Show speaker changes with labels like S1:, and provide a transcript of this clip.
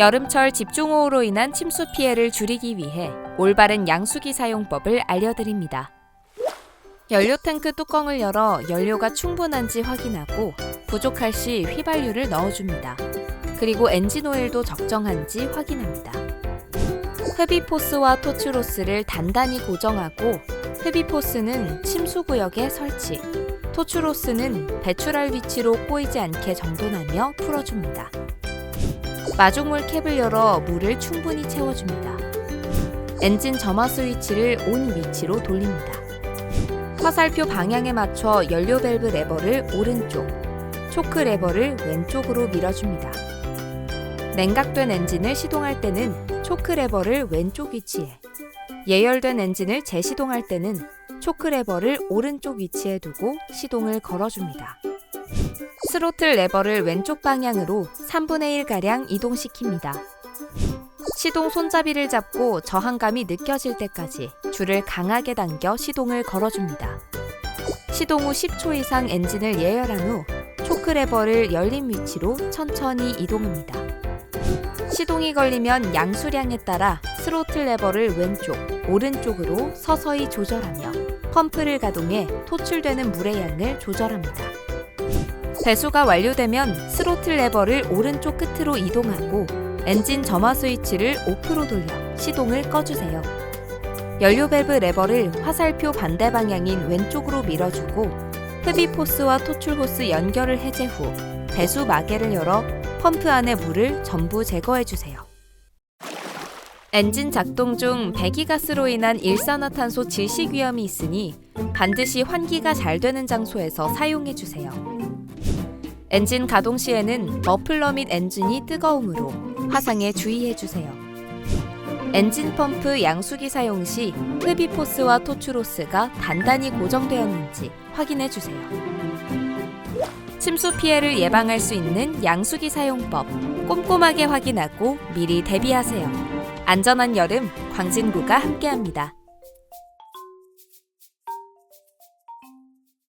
S1: 여름철 집중호우로 인한 침수 피해를 줄이기 위해 올바른 양수기 사용법을 알려드립니다. 연료 탱크 뚜껑을 열어 연료가 충분한지 확인하고 부족할 시 휘발유를 넣어줍니다. 그리고 엔진 오일도 적정한지 확인합니다. 회비포스와 토추로스를 단단히 고정하고 회비포스는 침수 구역에 설치, 토추로스는 배출할 위치로 꼬이지 않게 정돈하며 풀어줍니다. 마중물 캡을 열어 물을 충분히 채워줍니다. 엔진 점화 스위치를 온 위치로 돌립니다. 화살표 방향에 맞춰 연료 밸브 레버를 오른쪽, 초크 레버를 왼쪽으로 밀어줍니다. 냉각된 엔진을 시동할 때는 초크 레버를 왼쪽 위치에, 예열된 엔진을 재시동할 때는 초크 레버를 오른쪽 위치에 두고 시동을 걸어줍니다. 스로틀 레버를 왼쪽 방향으로 3분의 1가량 이동시킵니다. 시동 손잡이를 잡고 저항감이 느껴질 때까지 줄을 강하게 당겨 시동을 걸어줍니다. 시동 후 10초 이상 엔진을 예열한 후 초크 레버를 열린 위치로 천천히 이동합니다. 시동이 걸리면 양수량에 따라 스로틀 레버를 왼쪽, 오른쪽으로 서서히 조절하며 펌프를 가동해 토출되는 물의 양을 조절합니다. 배수가 완료되면 스로틀 레버를 오른쪽 끝으로 이동하고 엔진 점화 스위치를 오프로 돌려 시동을 꺼주세요. 연료 밸브 레버를 화살표 반대 방향인 왼쪽으로 밀어주고 흡입 호스와 토출 호스 연결을 해제 후 배수 마개를 열어 펌프 안의 물을 전부 제거해 주세요. 엔진 작동 중 배기가스로 인한 일산화탄소 질식 위험이 있으니 반드시 환기가 잘 되는 장소에서 사용해 주세요. 엔진 가동 시에는 머플러 및 엔진이 뜨거움으로 화상에 주의해 주세요. 엔진 펌프 양수기 사용 시 흡입 호스와 토추로스가 단단히 고정되었는지 확인해 주세요. 침수 피해를 예방할 수 있는 양수기 사용법 꼼꼼하게 확인하고 미리 대비하세요. 안전한 여름 광진구가 함께합니다.